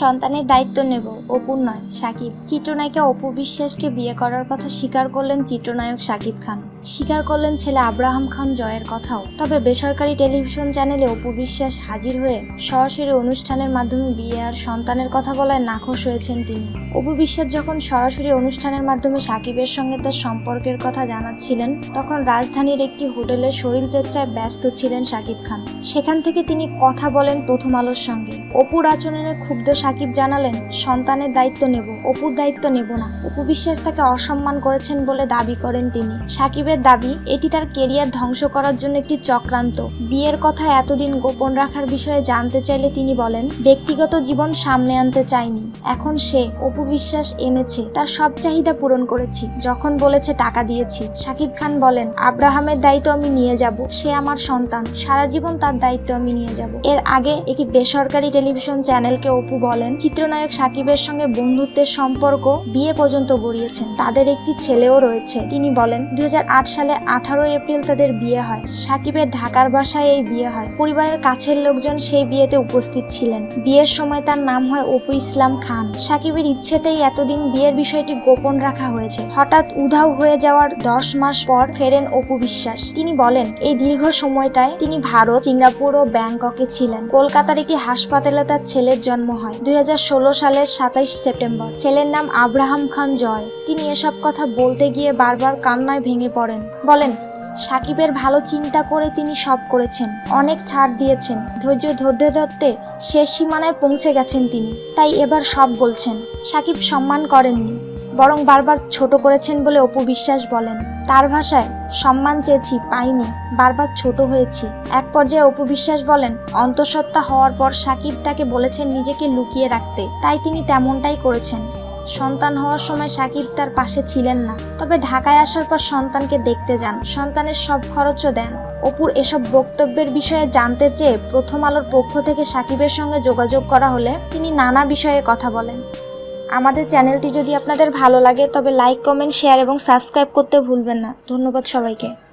সন্তানের দায়িত্ব নেব। অপুর নয়, সাকিব। চিত্রনায়িকা অপু বিশ্বাসকে বিয়ে করার কথা স্বীকার করলেন চিত্রনায়ক সাকিব খান। স্বীকার করলেন ছেলে আব্রাহাম খান জয়ের কথাও। তবে বেসরকারি টেলিভিশন চ্যানেলে অপু বিশ্বাস হাজির হয়ে সরাসরি অনুষ্ঠানের মাধ্যমে বিয়ে আর সন্তানের কথা বলায় নাখোশ হয়েছেন তিনি। অপু বিশ্বাস যখন সরাসরি অনুষ্ঠানের মাধ্যমে সাকিবের সঙ্গে তার সম্পর্কের কথা জানাচ্ছিলেন, তখন রাজধানীর একটি হোটেলে শরীর চর্চায় ব্যস্ত ছিলেন সাকিব খান। সেখান থেকে তিনি কথা বলেন প্রথম আলোর সঙ্গে। অপুর আচরণে ক্ষুব্ধ সাকিব জানালেন, সন্তানের দায়িত্ব নেব, অপুর দায়িত্ব নেব না। অপু বিশ্বাস তাকে অসম্মান করেছেন বলে দাবি করেন তিনি। সাকিবের দাবি, এটি তার কেরিয়ার ধ্বংস করার জন্য একটি চক্রান্ত। বিয়ের কথা এতদিন গোপন রাখার বিষয়ে জানতে চাইলে তিনি বলেন, ব্যক্তিগত জীবন সামনে আনতে চাইনি। এখন সে, অপু বিশ্বাস, এনেছে, তার সব চাহিদা পূরণ করেছি, যখন বলেছে টাকা দিয়েছি। সাকিব খান বলেন, আব্রাহামের দায়িত্ব আমি নিয়ে যাব, সে আমার সন্তান, সারা জীবন তার দায়িত্ব আমি নিয়ে যাব। এর আগে একটি বেসরকারি টেলিভিশন চ্যানেলকে অপু বলেন, চিত্রনায়ক সাকিবের সঙ্গে বন্ধুত্বের সম্পর্ক বিয়ে পর্যন্ত গড়িয়েছেন। তাদের একটি ছেলেও রয়েছে। তিনি বলেন, দুই সালে আঠারো এপ্রিল তাদের বিয়ে হয়। সাকিবের ঢাকার বাসায় এই বিয়ে হয়। পরিবারের কাছের লোকজন সেই বিয়েতে উপস্থিত ছিলেন। বিয়ের সময় তার নাম হয় অপু ইসলাম খান। সাকিবের ইচ্ছেতেই এতদিন বিয়ের বিষয়টি গোপন রাখা হয়েছে। হঠাৎ উধাও হয়ে যাওয়ার দশ মাস পর ফেরেন অপু বিশ্বাস। তিনি বলেন, এই দীর্ঘ সময়টায় তিনি ভারত, সিঙ্গাপুর ও ব্যাংককে ছিলেন। কলকাতার একটি হাসপাতালে তার ছেলের জন্ম হয়। ষোলো সালের সাতাইশ সেপ্টেম্বর। ছেলের নাম আব্রাহাম খান জয়। তিনি এসব কথা বলতে গিয়ে বারবার কান্নায় ভেঙে পড়েন। বলেন, সাকিবের ভালো চিন্তা করে তিনি সব করেছেন, অনেক ছাড় দিয়েছেন, ধৈর্য ধৈর্য ধরতে শেষ সীমানায় পৌঁছে গেছেন তিনি। তাই এবার সব বলছেন। সাকিব সম্মান করেননি, বরং বারবার ছোট করেছেন বলে অপু বিশ্বাস বলেন। তার ভাষায় সম্মান চেয়েছি, পাইনি, বারবার ছোট হয়েছি। এক পর্যায়ে অপু বিশ্বাস বলেন, অন্তঃসত্ত্বা হওয়ার পর সাকিব তাকে বলেছেন নিজেকে লুকিয়ে রাখতে। তাই তিনি তেমনটাই করেছেন। সন্তান হওয়ার সময় সাকিব তার পাশে ছিলেন না। তবে ঢাকায় আসার পর সন্তানকে দেখতে যান। সন্তানের সব খরচও দেন। অপুর এসব বক্তব্যের বিষয়ে জানতে চেয়ে প্রথম আলোর পক্ষ থেকে সাকিবের সঙ্গে যোগাযোগ করা হলে তিনি নানা বিষয়ে কথা বলেন। আমাদের চ্যানেলটি যদি আপনাদের ভালো লাগে, তবে লাইক কমেন্ট শেয়ার এবং সাবস্ক্রাইব করতে ভুলবেন না। ধন্যবাদ সবাইকে।